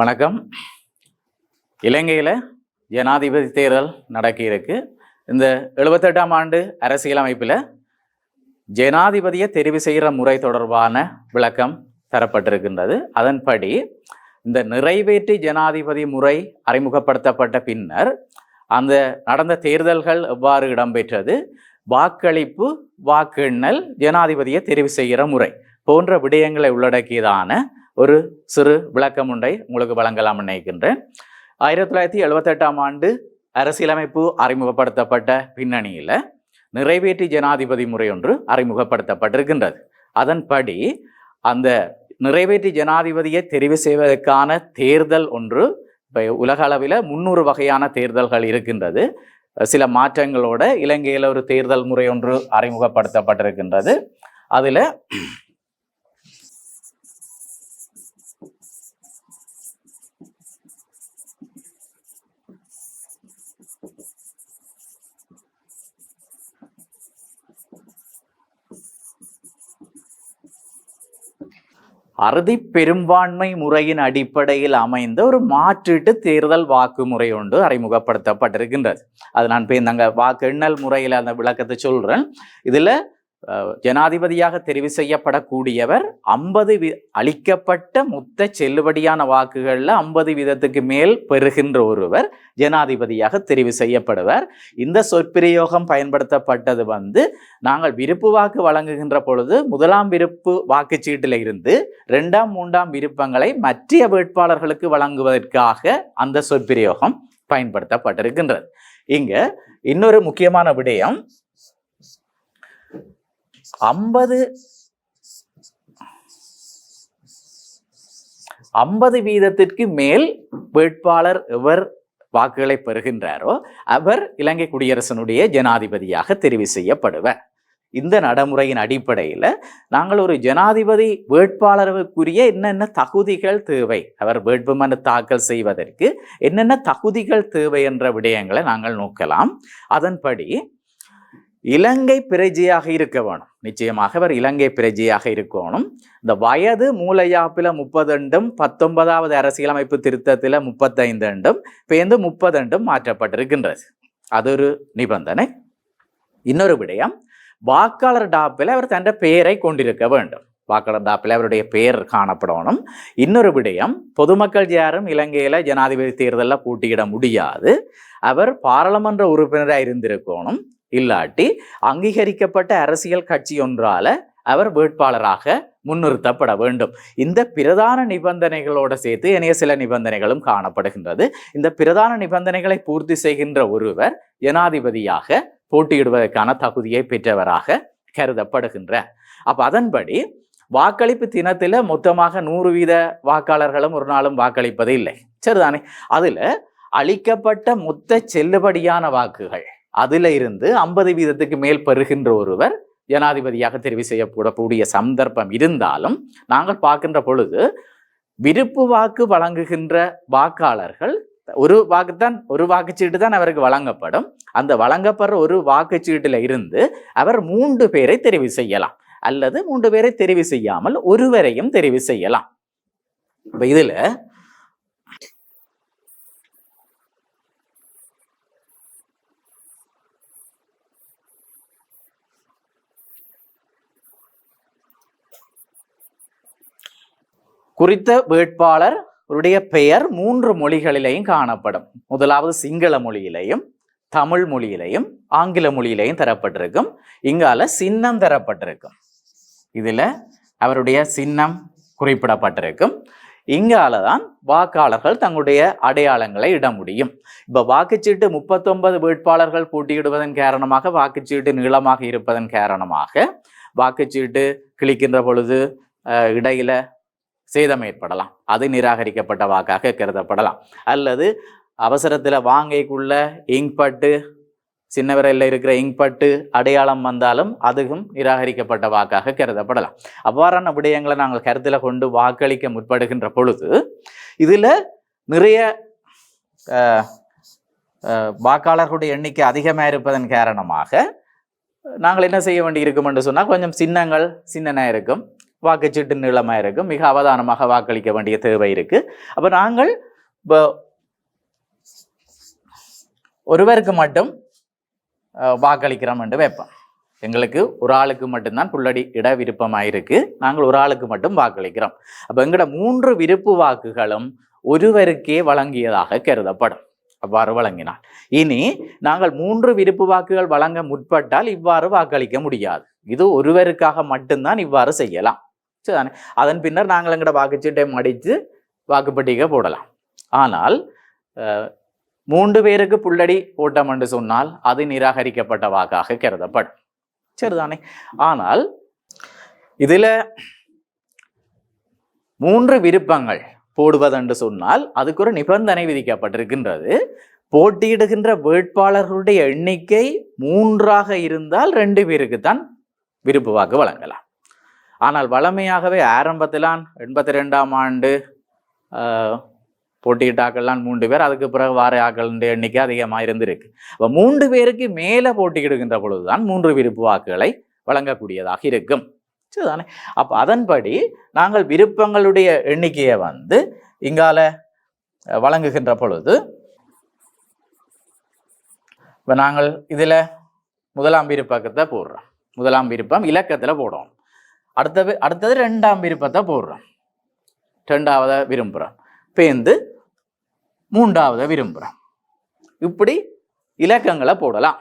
வணக்கம். இலங்கையில் ஜனாதிபதி தேர்தல் நடக்க இருக்கு. இந்த எழுபத்தெட்டாம் ஆண்டு அரசியலமைப்பில் ஜனாதிபதியை தெரிவு செய்கிற முறை தொடர்பான விளக்கம் தரப்பட்டிருக்கின்றது. அதன்படி இந்த நிறைவேற்றி ஜனாதிபதி முறை அறிமுகப்படுத்தப்பட்ட பின்னர் அந்த நடந்த தேர்தல்கள் எவ்வாறு இடம்பெற்றது? வாக்களிப்பு வாக்கெண்ணல் ஜனாதிபதியை தெரிவு செய்கிற முறை போன்ற விடயங்களை உள்ளடக்கியதான ஒரு சிறு விளக்கம் ஒன்றை உங்களுக்கு வழங்கலாம் நினைக்கின்றேன். ஆயிரத்தி தொள்ளாயிரத்தி எழுபத்தெட்டாம் ஆண்டு அரசியலமைப்பு அறிமுகப்படுத்தப்பட்ட பின்னணியில் நிறைவேற்றி ஜனாதிபதி முறை ஒன்று அறிமுகப்படுத்தப்பட்டிருக்கின்றது. அதன்படி அந்த நிறைவேற்றி ஜனாதிபதியை தெரிவு செய்வதற்கான தேர்தல் ஒன்று இப்போ உலக அளவில் முந்நூறு வகையான தேர்தல்கள் இருக்கின்றது. சில மாற்றங்களோட இலங்கையில் ஒரு தேர்தல் முறை ஒன்று அறிமுகப்படுத்தப்பட்டிருக்கின்றது. அதில் அறுதி பெரும்பான்மை முறையின் அடிப்படையில் அமைந்த ஒரு மாற்றீட்டு தேர்தல் வாக்கு முறை ஒன்று அறிமுகப்படுத்தப்பட்டிருக்கின்றது. அது நான் இப்போ இந்த வாக்கு எண்ணல் முறையில் அந்த விளக்கத்தை சொல்கிறேன் இதில் ஜனாதிபதியாக தெரிவு செய்யப்படக்கூடியவர் ஐம்பது வி அளிக்கப்பட்ட மொத்த செல்லுபடியான வாக்குகளில் ஐம்பது வீதத்துக்கு மேல் பெறுகின்ற ஒருவர் ஜனாதிபதியாக தெரிவு செய்யப்படுவர். இந்த சொற்பிரயோகம் பயன்படுத்தப்பட்டது வந்து நாங்கள் விருப்பு வாக்கு வழங்குகின்ற பொழுது முதலாம் விருப்பு வாக்குச்சீட்டில் இருந்து ரெண்டாம் மூன்றாம் விருப்பங்களை மற்ற வேட்பாளர்களுக்கு வழங்குவதற்காக அந்த சொற்பிரயோகம் பயன்படுத்தப்பட்டிருக்கின்றது. இங்கே இன்னொரு முக்கியமான விடயம் ஐம்பது ஐம்பது வீதத்திற்கு மேல் வேட்பாளர் எவர் வாக்குகளை பெறுகின்றாரோ அவர் இலங்கை குடியரசனுடைய ஜனாதிபதியாக தெரிவு செய்யப்படுவர். இந்த நடைமுறையின் அடிப்படையில் நாங்கள் ஒரு ஜனாதிபதி வேட்பாளருக்குரிய என்னென்ன தகுதிகள் தேவை? அவர் வேட்புமனு தாக்கல் செய்வதற்கு என்னென்ன தகுதிகள் தேவை என்ற விடயங்களை நாங்கள் நோக்கலாம். அதன்படி இலங்கை பிரஜையாக இருக்க வேணும். நிச்சயமாக அவர் இலங்கை பிரஜையாக இருக்கணும் இந்த வயது மூலையாப்பில் முப்பதண்டும் பத்தொன்பதாவது அரசியலமைப்பு திருத்தத்தில் முப்பத்தைந்துண்டும் பேர்ந்து முப்பதண்டும் மாற்றப்பட்டிருக்கின்றது. அது ஒரு நிபந்தனை. இன்னொரு விடயம் வாக்காளர் டாப்பில் அவர் தன் பெயரை கொண்டிருக்க வேண்டும். வாக்காளர் டாப்பில் அவருடைய பெயர் காணப்படணும் இன்னொரு விடயம் பொதுமக்கள் யாரும் இலங்கையில் ஜனாதிபதி தேர்தலில் போட்டியிட முடியாது. அவர் பாராளுமன்ற உறுப்பினராக இருந்திருக்கணும் இல்லாட்டி அங்கீகரிக்கப்பட்ட அரசியல் கட்சி ஒன்றால அவர் வேட்பாளராக முன்னிறுத்தப்பட வேண்டும். இந்த பிரதான நிபந்தனைகளோடு சேர்த்து இணைய சில நிபந்தனைகளும் காணப்படுகின்றது. இந்த பிரதான நிபந்தனைகளை பூர்த்தி செய்கின்ற ஒருவர் ஜனாதிபதியாக போட்டியிடுவதற்கான தகுதியை பெற்றவராக கருதப்படுகின்ற. அப்ப அதன்படி வாக்களிப்பு தினத்தில் மொத்தமாக நூறு வீத வாக்காளர்களும் ஒரு நாளும் வாக்களிப்பது இல்லை. சரிதானே? அதில் அளிக்கப்பட்ட மொத்த செல்லுபடியான வாக்குகள் அதுல இருந்து ஐம்பது வீதத்துக்கு மேல் பெறுகின்ற ஒருவர் ஜனாதிபதியாக தெரிவு செய்யப்படக்கூடிய சந்தர்ப்பம் இருந்தாலும் நாங்கள் பார்க்கின்ற பொழுது விருப்பு வாக்கு வழங்குகின்ற வாக்காளர்கள் ஒரு வாக்கு தான் ஒரு வாக்குச்சீட்டு தான் அவருக்கு வழங்கப்படும். அந்த வழங்கப்படுற ஒரு வாக்குச்சீட்டில் இருந்து அவர் மூன்று பேரை தெரிவு செய்யலாம். அல்லது மூன்று பேரை தெரிவு செய்யாமல் ஒருவரையும் தெரிவு செய்யலாம். இப்போ இதில் குறித்த வேட்பாளர் அவருடைய பெயர் மூன்று மொழிகளிலையும் காணப்படும். முதலாவது சிங்கள மொழியிலையும் தமிழ் மொழியிலையும் ஆங்கில மொழியிலையும் தரப்பட்டிருக்கும். இங்கால சின்னம் தரப்பட்டிருக்கும். இதில் அவருடைய சின்னம் குறிப்பிடப்பட்டிருக்கும். இங்கால தான் வாக்காளர்கள் தங்களுடைய அடையாளங்களை இட முடியும். இப்போ வாக்குச்சீட்டு முப்பத்தொன்பது வேட்பாளர்கள் போட்டியிடுவதன் காரணமாக வாக்குச்சீட்டு நீளமாக இருப்பதன் காரணமாக வாக்குச்சீட்டு கிழிக்கின்ற பொழுது இடையில சேதம் ஏற்படலாம். அது நிராகரிக்கப்பட்ட வாக்காக கருதப்படலாம். அல்லது அவசரத்தில் வாங்கைக்குள்ள இங்க் பட்டு சின்ன விரலில் இருக்கிற இங்க் பட்டு அடையாளம் வந்தாலும் அதுவும் நிராகரிக்கப்பட்ட வாக்காக கருதப்படலாம். அவ்வாறான விடயங்களை நாங்கள் கருத்தில் கொண்டு வாக்களிக்க முற்படுகின்ற பொழுது இதில் நிறைய வாக்காளர்களுடைய எண்ணிக்கை அதிகமாக இருப்பதன் காரணமாக நாங்கள் என்ன செய்ய வேண்டி இருக்கும் என்று சொன்னால் கொஞ்சம் சின்னங்கள் சின்னனாக இருக்கும். வாக்குச்சீட்டு நீளமாக இருக்கும் மிக அவதானமாக வாக்களிக்க வேண்டிய தேவை இருக்கு. அப்போ நாங்கள் இப்போ ஒருவருக்கு மட்டும் வாக்களிக்கிறோம் என்று வைப்போம். எங்களுக்கு ஒரு ஆளுக்கு மட்டும்தான் புள்ளடி இட விருப்பமாக இருக்கு. நாங்கள் ஒரு ஆளுக்கு மட்டும் வாக்களிக்கிறோம். அப்போ எங்களோட மூன்று விருப்பு வாக்குகளும் ஒருவருக்கே வழங்கியதாக கருதப்படும். அவ்வாறு வழங்கினால். இனி நாங்கள் மூன்று விருப்பு வாக்குகள் வழங்க முற்பட்டால் இவ்வாறு வாக்களிக்க முடியாது. இது ஒருவருக்காக மட்டும்தான் இவ்வாறு செய்யலாம். சரிதானே? அதன் பின்னர் நாங்கள் எங்கட வாக்குச்சீட்டை மடித்து வாக்குப்பட்டிகை போடலாம். ஆனால் மூன்று பேருக்கு புள்ளடி ஓட்டம் என்று சொன்னால் அது நிராகரிக்கப்பட்ட வாக்காக கருதப்படும். சரிதானே? ஆனால் இதில் மூன்று விருப்பங்கள் போடுவதென்று சொன்னால் அதுக்கு ஒரு நிபந்தனை விதிக்கப்பட்டிருக்கின்றது. போட்டியிடுகின்ற வேட்பாளர்களுடைய எண்ணிக்கை மூன்றாக இருந்தால் ரெண்டு பேருக்கு தான் விருப்பு வாக்கு வழங்கலாம். ஆனால் வழமையாகவே ஆரம்பத்திலான் எண்பத்தி ரெண்டாம் ஆண்டு ஆஹ், போட்டியிட்ட ஆக்கள்லாம் மூன்று பேர். அதுக்கு பிறகு வார ஆக்களுடைய எண்ணிக்கை அதிகமாக இருந்திருக்கு. அப்போ மூன்று பேருக்கு மேலே போட்டியிடுகின்ற பொழுதுதான் மூன்று விருப்பு வாக்குகளை வழங்கக்கூடியதாக இருக்கும். சரிதானே? அப்போ அதன்படி நாங்கள் விருப்பங்களுடைய எண்ணிக்கையை வந்து இங்கால வழங்குகின்ற பொழுது இப்போ நாங்கள் இதில் முதலாம் விருப்பத்தை போடுறோம். முதலாம் விருப்பம் இலக்கத்தில் போடுவோம் அடுத்தது அடுத்தது ரெண்டாம் விருப்பத்தை போடுறோம் ரெண்டாவதை விரும்புகிறோம் பேந்து மூன்றாவதை விரும்புகிறோம் இப்படி இலக்கங்களை போடலாம்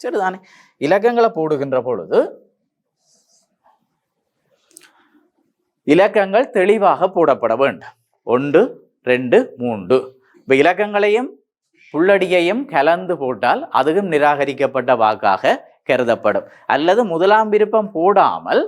சரிதானே இலக்கங்களை போடுகின்ற பொழுது இலக்கங்கள் தெளிவாக போடப்பட வேண்டும் ஒன்று ரெண்டு மூன்று இப்போ இலக்கங்களையும் புள்ளடியையும் கலந்து போட்டால் அதுவும் நிராகரிக்கப்பட்ட வாக்காக கருதப்படும். அல்லது முதலாம் விருப்பம் போடாமல்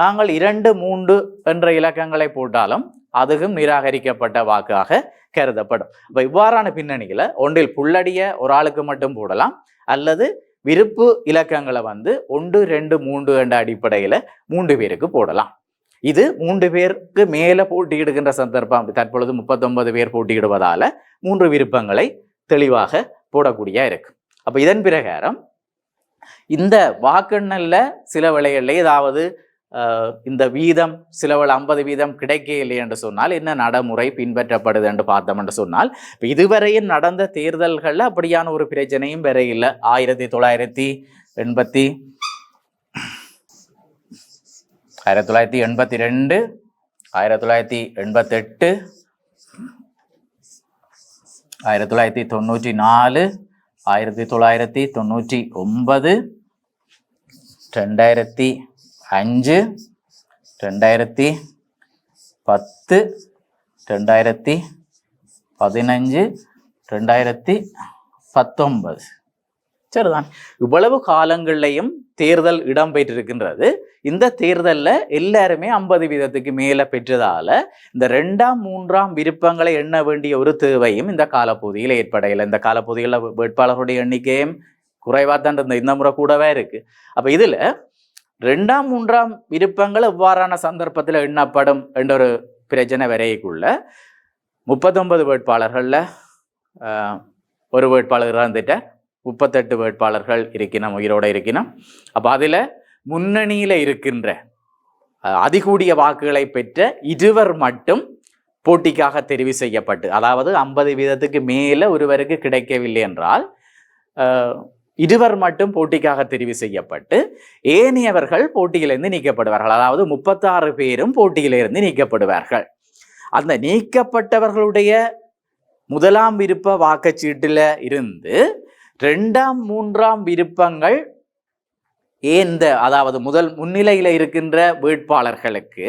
நாங்கள் இரண்டு மூன்று என்ற இலக்கங்களை போட்டாலும் அதுவும் நிராகரிக்கப்பட்ட வாக்காக கருதப்படும். இப்போ இவ்வாறான பின்னணியில் ஒன்றில் புள்ளடிய ஒரு ஆளுக்கு மட்டும் போடலாம். அல்லது விருப்பு இலக்கங்களை வந்து ஒன்று ரெண்டு மூன்று என்ற அடிப்படையில் மூன்று பேருக்கு போடலாம். இது மூன்று பேருக்கு மேலே போட்டியிடுகின்ற சந்தர்ப்பம். தற்பொழுது முப்பத்தொன்பது பேர் போட்டியிடுவதால் மூன்று விருப்பங்களை தெளிவாக போடக்கூடிய இருக்கு. அப்போ இதன் பிரகாரம் இந்த வாக்கெண்ணல்ல சில விலைகளில் ஏதாவது இந்த வீதம் சிலவள் ஐம்பது வீதம் கிடைக்கவில்லை என்று சொன்னால் என்ன நடைமுறை பின்பற்றப்படுது என்று பார்த்தோம் என்று சொன்னால் இதுவரையும் நடந்த தேர்தல்களில் அப்படியான ஒரு பிரச்சனையும் வேற இல்லை. ஆயிரத்தி தொள்ளாயிரத்தி எண்பத்தி ஆயிரத்தி தொள்ளாயிரத்தி எண்பத்தி ரெண்டு ஆயிரத்தி தொள்ளாயிரத்தி எண்பத்தெட்டு ஆயிரத்தி தொள்ளாயிரத்தி தொண்ணூற்றி நாலு ஆயிரத்தி தொள்ளாயிரத்தி தொண்ணூற்றி ஒன்பது ரெண்டாயிரத்தி அஞ்சு ரெண்டாயிரத்தி பத்து ரெண்டாயிரத்தி பதினஞ்சு ரெண்டாயிரத்தி பத்தொன்பது சரிதான் இவ்வளவு காலங்கள்லையும் தேர்தல் இடம்பெற்றிருக்கின்றது இந்த தேர்தலில் எல்லாருமே ஐம்பது வீதத்துக்கு மேலே பெற்றதால இந்த ரெண்டாம் மூன்றாம் விருப்பங்களை எண்ண வேண்டிய ஒரு தேவையும் இந்த காலப்பகுதியில் ஏற்படையலை. இந்த காலப்பகுதியில் வேட்பாளர்களுடைய எண்ணிக்கையும் குறைவாக தான் இருந்த இந்த முறை கூடவே இருக்குது அப்போ இதில் ரெண்டாம் மூன்றாம் விருப்பங்கள் எவ்வாறான சந்தர்ப்பத்தில் எண்ணப்படும் என்ற ஒரு பிரச்சனை வரைக்குள்ள முப்பத்தொன்பது வேட்பாளர்களில் ஒரு வேட்பாளர் இறந்துட்ட முப்பத்தெட்டு வேட்பாளர்கள் இருக்கணும் உயிரோடு இருக்கணும் அப்போ அதில் முன்னணியில் இருக்கின்ற அதிகூடிய வாக்குகளை பெற்ற இருவர் மட்டும் போட்டிக்காக தெரிவு செய்யப்பட்டு அதாவது ஐம்பது வீதத்துக்கு மேலே ஒருவருக்கு கிடைக்கவில்லை என்றால் இருவர் மட்டும் போட்டிக்காக தெரிவு செய்யப்பட்டு ஏனையவர்கள் போட்டியிலிருந்து நீக்கப்படுவார்கள். அதாவது முப்பத்தாறு பேரும் போட்டியிலிருந்து நீக்கப்படுவார்கள். அந்த நீக்கப்பட்டவர்களுடைய முதலாம் விருப்ப வாக்குச்சீட்டில் இருந்து ரெண்டாம் மூன்றாம் விருப்பங்கள் ஏந்த அதாவது முதல் முன்னிலையில் இருக்கின்ற வேட்பாளர்களுக்கு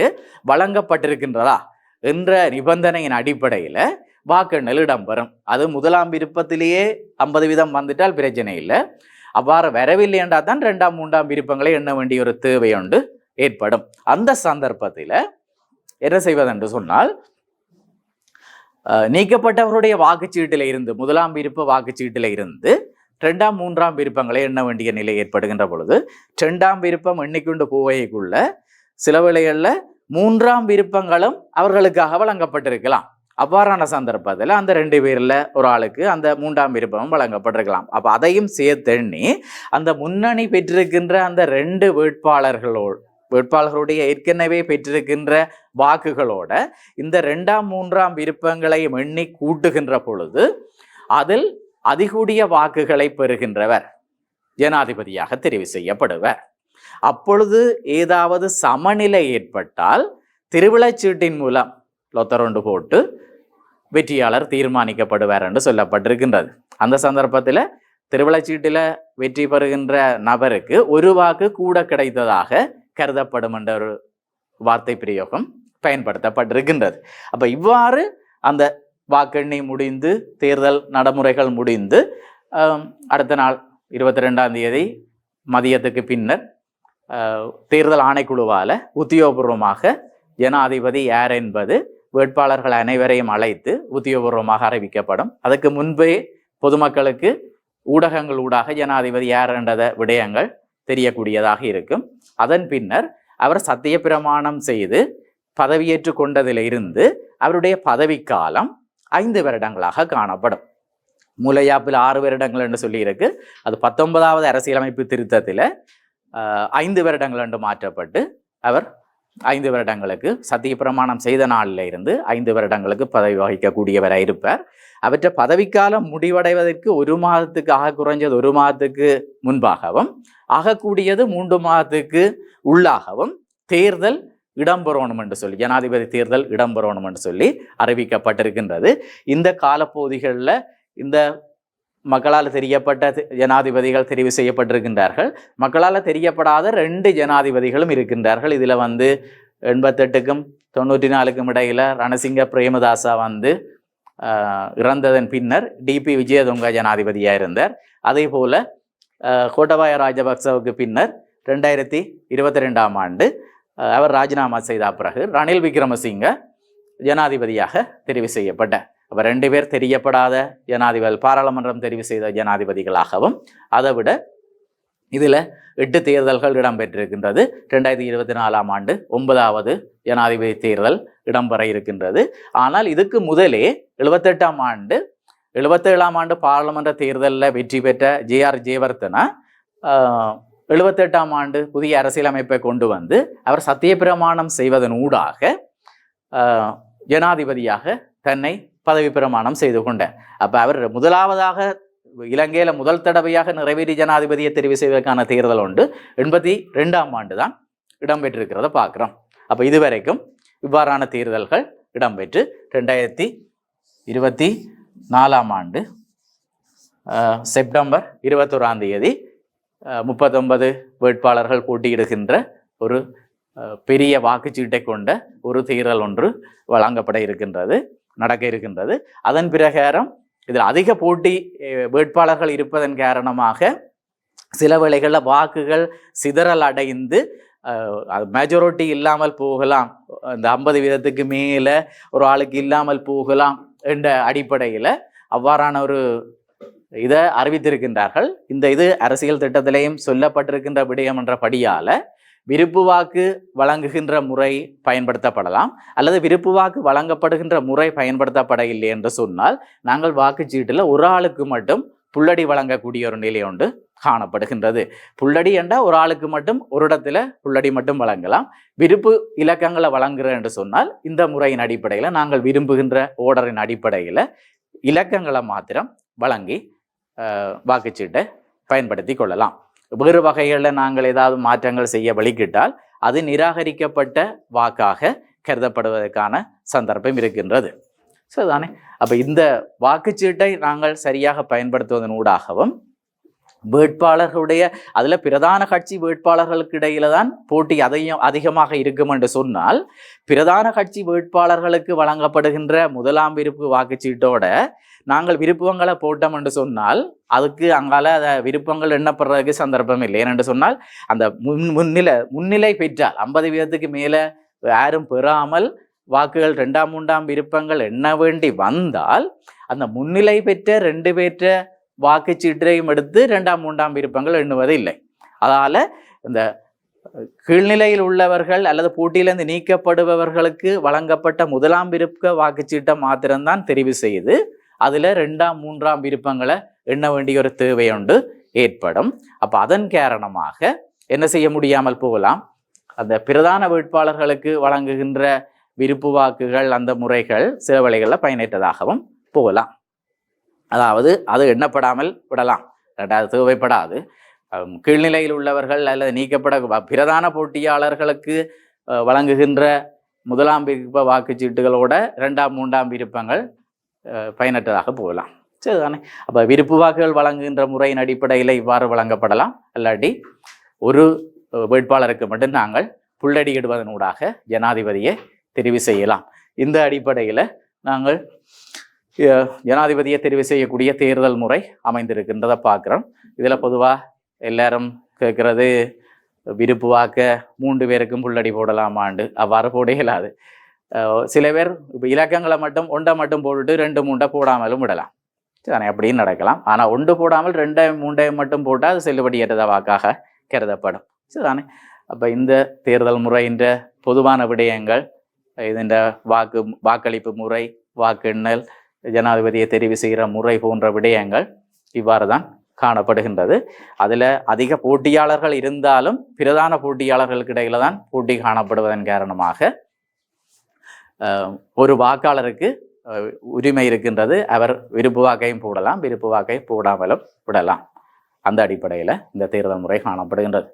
வழங்கப்பட்டிருக்கின்றதா என்ற நிபந்தனையின் அடிப்படையில் வாக்கெண்ணல் இடம்பெறும். அது முதலாம் விருப்பத்திலேயே ஐம்பது வீதம் வந்துட்டால் பிரச்சனை இல்லை. அவ்வாறு வரவில்லை என்றால் தான் ரெண்டாம் மூன்றாம் விருப்பங்களை எண்ண வேண்டிய ஒரு தேவை உண்டு ஏற்படும். அந்த சந்தர்ப்பத்தில் என்ன செய்வதென்று சொன்னால் நீக்கப்பட்டவருடைய வாக்குச்சீட்டில் இருந்து முதலாம் விருப்ப வாக்குச்சீட்டில் இருந்து ரெண்டாம் மூன்றாம் விருப்பங்களை எண்ண வேண்டிய நிலை ஏற்படுகின்ற பொழுது ரெண்டாம் விருப்பம் எண்ணிக்கொண்டு போவைக்குள்ள சில வேளைகளில் மூன்றாம் விருப்பங்களும் அவர்களுக்காக வழங்கப்பட்டிருக்கலாம். அவ்வாறான சந்தர்ப்பத்தில் அந்த ரெண்டு பேரில் ஒரு ஆளுக்கு அந்த மூன்றாம் விருப்பமும் வழங்கப்பட்டிருக்கலாம். அப்போ அதையும் சேர்த்தெண்ணி அந்த முன்னணி பெற்றிருக்கின்ற அந்த ரெண்டு வேட்பாளர்களோடு வேட்பாளர்களுடைய ஏற்கனவே பெற்றிருக்கின்ற வாக்குகளோட இந்த ரெண்டாம் மூன்றாம் விருப்பங்களையும் எண்ணி கூட்டுகின்ற பொழுது அதில் அதிகூடிய வாக்குகளை பெறுகின்றவர். ஜனாதிபதியாக தெரிவு செய்யப்படுவர். அப்பொழுது ஏதாவது சமநிலை ஏற்பட்டால் திருவிழச்சீட்டின் மூலம் லொத்தரொண்டு போட்டு வெற்றியாளர் தீர்மானிக்கப்படுவார் என்று சொல்லப்பட்டிருக்கின்றது. அந்த சந்தர்ப்பத்தில் திருவிழச்சீட்டில் வெற்றி பெறுகின்ற நபருக்கு ஒரு வாக்கு கூட கிடைத்ததாக கருதப்படும் என்ற ஒரு வார்த்தை பிரயோகம் பயன்படுத்தப்பட்டிருக்கின்றது. அப்போ இவ்வாறு அந்த வாக்கெண்ணி முடிந்து தேர்தல் நடைமுறைகள் முடிந்து அடுத்த நாள் இருபத்தி ரெண்டாம் தேதி மதியத்துக்கு பின்னர் தேர்தல் ஆணைக்குழுவால் உத்தியோகபூர்வமாக ஜனாதிபதி யார் என்பது வேட்பாளர்கள் அனைவரையும் அழைத்து உத்தியோகபூர்வமாக அறிவிக்கப்படும். அதுக்கு முன்பே பொதுமக்களுக்கு ஊடகங்கள் ஊடாக ஜனாதிபதி யார் என்றத விடயங்கள் தெரியக்கூடியதாக இருக்கும். அதன் பின்னர் அவர் சத்திய பிரமாணம் செய்து பதவியேற்று கொண்டதிலிருந்து அவருடைய பதவிக்காலம் ஐந்து வருடங்களாக காணப்படும். முலையாப்பில் ஆறு வருடங்கள் என்று சொல்லியிருக்கு. அது பத்தொன்பதாவது அரசியலமைப்பு திருத்தத்தில் ஐந்து வருடங்கள் என்று மாற்றப்பட்டு அவர் ஐந்து வருடங்களுக்கு சத்திய பிரமாணம் செய்த நாளில் இருந்து ஐந்து வருடங்களுக்கு பதவி வகிக்கக்கூடியவராக இருப்பார். அவற்றை பதவிக்காலம் முடிவடைவதற்கு ஒரு மாதத்துக்கு ஆக குறைஞ்சது ஒரு மாதத்துக்கு முன்பாகவும் ஆகக்கூடியது மூன்று மாதத்துக்கு உள்ளாகவும் தேர்தல் இடம்பெறணும் என்று சொல்லி ஜனாதிபதி தேர்தல் இடம்பெறணும் என்று சொல்லி அறிவிக்கப்பட்டிருக்கின்றது. இந்த காலப்பகுதிகளில் இந்த மக்களால் தெரியப்பட்ட ஜனாதிபதிகள் தெரிவு செய்யப்பட்டிருக்கின்றார்கள். மக்களால் தெரியப்படாத ரெண்டு ஜனாதிபதிகளும் இருக்கின்றார்கள். இதில் வந்து எண்பத்தெட்டுக்கும் தொண்ணூற்றி நாலுக்கும் இடையில் ரணசிங்க பிரேமதாசா வந்து இறந்ததன் பின்னர் டிபி விஜயதுங்க ஜனாதிபதியாக இருந்தார். அதே போல் கோட்டபாய ராஜபக்சவுக்கு பின்னர் ரெண்டாயிரத்தி இருபத்தி ரெண்டாம் ஆண்டு அவர் ராஜினாமா செய்த பிறகு ரணில் விக்ரமசிங்க ஜனாதிபதியாக தெரிவு செய்யப்பட்டார் அப்போ ரெண்டு பேர் தெரியப்படாத ஜனாதிபதி பாராளுமன்றம் தெரிவு செய்த ஜனாதிபதிகளாகவும் அதை விட இதில் எட்டு தேர்தல்கள் இடம்பெற்றிருக்கின்றது. ரெண்டாயிரத்தி இருபத்தி நாலாம் ஆண்டு ஒன்பதாவது ஜனாதிபதி தேர்தல் இடம்பெற இருக்கின்றது. ஆனால் இதுக்கு முதலே எழுபத்தெட்டாம் ஆண்டு எழுபத்தேழாம் ஆண்டு பாராளுமன்ற தேர்தலில் வெற்றி பெற்ற ஜேஆர் ஜெயவர்தனா எழுபத்தெட்டாம் ஆண்டு புதிய அரசியலமைப்பை கொண்டு வந்து அவர் சத்தியப்பிரமாணம் செய்வதன் ஊடாக ஜனாதிபதியாக தன்னை பதவி பிரமாணம் செய்து கொண்டார். அப்போ அவர் முதலாவதாக இலங்கையில் முதல் தடவையாக நிறைவேறி ஜனாதிபதியை தெரிவு செய்வதற்கான தேர்தல் உண்டு. எண்பத்தி ரெண்டாம் ஆண்டு தான் இடம்பெற்றிருக்கிறத பார்க்குறோம். அப்போ இதுவரைக்கும் இவ்வாறான தேர்தல்கள் இடம்பெற்று ரெண்டாயிரத்தி இருபத்தி நாலாம் ஆண்டு செப்டம்பர் இருபத்தோராம் தேதி முப்பத்தொன்பது வேட்பாளர்கள் போட்டியிடுகின்ற ஒரு பெரிய வாக்குச்சீட்டை கொண்ட ஒரு தேர்தல் ஒன்று வழங்கப்பட இருக்கின்றது நடக்க இருக்கின்றது. அதன் பிரகாரம் இதில் அதிக போட்டி வேட்பாளர்கள் இருப்பதன் காரணமாக சில வேளைகளில் வாக்குகள் சிதறல் அடைந்து மெஜாரிட்டி இல்லாமல் போகலாம். இந்த ஐம்பது வீதத்துக்கு மேலே ஒரு ஆளுக்கு இல்லாமல் போகலாம் என்ற அடிப்படையில் அவ்வாறான ஒரு இதை அறிவித்திருக்கின்றார்கள். இந்த இது அரசியல் திட்டத்திலேயும் சொல்லப்பட்டிருக்கின்ற விடயம் என்றபடியால விருப்பு வாக்கு வழங்குகின்ற முறை பயன்படுத்தப்படலாம். அல்லது விருப்பு வாக்கு வழங்கப்படுகின்ற முறை பயன்படுத்தப்படவில்லை என்று சொன்னால் நாங்கள் வாக்குச்சீட்டில் ஒரு ஆளுக்கு மட்டும் புள்ளடி வழங்கக்கூடிய ஒரு நிலை ஒன்று காணப்படுகின்றது. புள்ளடி என்றால் ஒரு ஆளுக்கு மட்டும் ஒரு இடத்துல புள்ளடி மட்டும் வழங்கலாம். விருப்பு இலக்கங்களை வழங்குகிறோம் என்று சொன்னால் இந்த முறையின் அடிப்படையில் நாங்கள் விரும்புகின்ற ஓர்டரின் அடிப்படையில் இலக்கங்களை மாத்திரம் வழங்கி வாக்குச்சீட்டை பயன்படுத்தி கொள்ளலாம். வேறு வகைகளில் நாங்கள் ஏதாவது மாற்றங்கள் செய்ய வழிகிட்டால் அது நிராகரிக்கப்பட்ட வாக்காக கருதப்படுவதற்கான சந்தர்ப்பம் இருக்கின்றது. சரிதானே? அப்போ இந்த வாக்குச்சீட்டை நாங்கள் சரியாக பயன்படுத்துவதன் ஊடாகவும் வேட்பாளர்களுடைய அதில் பிரதான கட்சி வேட்பாளர்களுக்கு இடையில தான் போட்டி அதையும் அதிகமாக இருக்கும் என்று சொன்னால் பிரதான கட்சி வேட்பாளர்களுக்கு வழங்கப்படுகின்ற முதலாம் விருப்பு வாக்குச்சீட்டோட நாங்கள் விருப்பங்களை போட்டோம் என்று சொன்னால் அதுக்கு அங்கால அதை விருப்பங்கள் எண்ணப்படுறதுக்கு சந்தர்ப்பம் இல்லை. ஏனென்று சொன்னால் அந்த முன் முன்னிலை முன்னிலை பெற்றால் ஐம்பது வீதத்துக்கு மேலே யாரும் பெறாமல் வாக்குகள் ரெண்டாம் மூன்றாம் விருப்பங்கள் எண்ண வேண்டி வந்தால் அந்த முன்னிலை பெற்ற ரெண்டு பேற்ற வாக்குச்சீட்டையும் எடுத்து ரெண்டாம் மூன்றாம் விருப்பங்கள் எண்ணுவது இல்லை அதால் இந்த கீழ்நிலையில் உள்ளவர்கள் அல்லது போட்டியிலிருந்து நீக்கப்படுபவர்களுக்கு வழங்கப்பட்ட முதலாம் விருப்ப வாக்குச்சீட்டை மாத்திரம்தான் தெரிவு செய்து அதில் ரெண்டாம் மூன்றாம் விருப்பங்களை எண்ண வேண்டிய ஒரு தேவை உண்டு ஏற்படும். அப்போ அதன் காரணமாக என்ன செய்ய முடியாமல் போகலாம்? அந்த பிரதான வேட்பாளர்களுக்கு வழங்குகின்ற விருப்பு வாக்குகள் அந்த முறைகள் சில வழிகளில் பயனற்றதாகவும் போகலாம். அதாவது அது எண்ணப்படாமல் விடலாம். ரெண்டாவது தேவைப்படாது. கீழ்நிலையில் உள்ளவர்கள் அல்லது நீக்கப்பட பிரதான போட்டியாளர்களுக்கு வழங்குகின்ற முதலாம் விருப்ப வாக்குச்சீட்டுகளோட இரண்டாம் மூன்றாம் விருப்பங்கள் பயனற்றதாக போகலாம். சரிதானே? அப்போ விருப்பு வாக்குகள் வழங்குகின்ற முறையின் அடிப்படையில் இவ்வாறு வழங்கப்படலாம். அல்லாட்டி ஒரு வேட்பாளருக்கு மட்டும் நாங்கள் புள்ளடியிடுவதனூடாக ஜனாதிபதியை தெரிவு செய்யலாம். இந்த அடிப்படையில் நாங்கள் ஜனாதிபதியை தெரிவு செய்யக்கூடிய தேர்தல் முறை அமைந்திருக்கின்றதை பார்க்குறோம். இதில் பொதுவாக எல்லாரும் கேட்குறது விருப்பு வாக்க மூன்று பேருக்கும் புள்ளடி போடலாமாண்டு. அவ்வாறு போட இயலாது. சில பேர் இப்போ இலக்கங்களை மட்டும் ஒன்றை மட்டும் போட்டுட்டு ரெண்டு மூண்டை போடாமலும் விடலாம் சரி அப்படின்னு நடக்கலாம் ஆனால் ஒன்று போடாமல் ரெண்டை மூண்டை மட்டும் போட்டால் அது செல்லுபடியற்ற வாக்காக கருதப்படும் சரிதானே அப்போ இந்த தேர்தல் முறையின் பொதுவான விடயங்கள் இதன் வாக்கு வாக்களிப்பு முறை வாக்கெண்ணல் ஜனாதிபதியை தெரிவு செய்கிற முறை போன்ற விடயங்கள் இவ்வாறு தான் காணப்படுகின்றது அதில் அதிக போட்டியாளர்கள் இருந்தாலும் பிரதான போட்டியாளர்களுக்கு இடையில தான் போட்டி காணப்படுவதன் காரணமாக ஒரு வாக்காளருக்கு உரிமை இருக்கின்றது. அவர் விருப்பு வாக்கையும் போடலாம் விருப்பு வாக்கை போடாமலும் விடலாம். அந்த அடிப்படையில் இந்த தேர்தல் முறை காணப்படுகின்றது.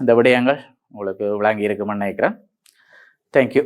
இந்த விடயங்கள் உங்களுக்கு விளங்கி இருக்குமென்னு நினைக்கிறேன் தேங்க்யூ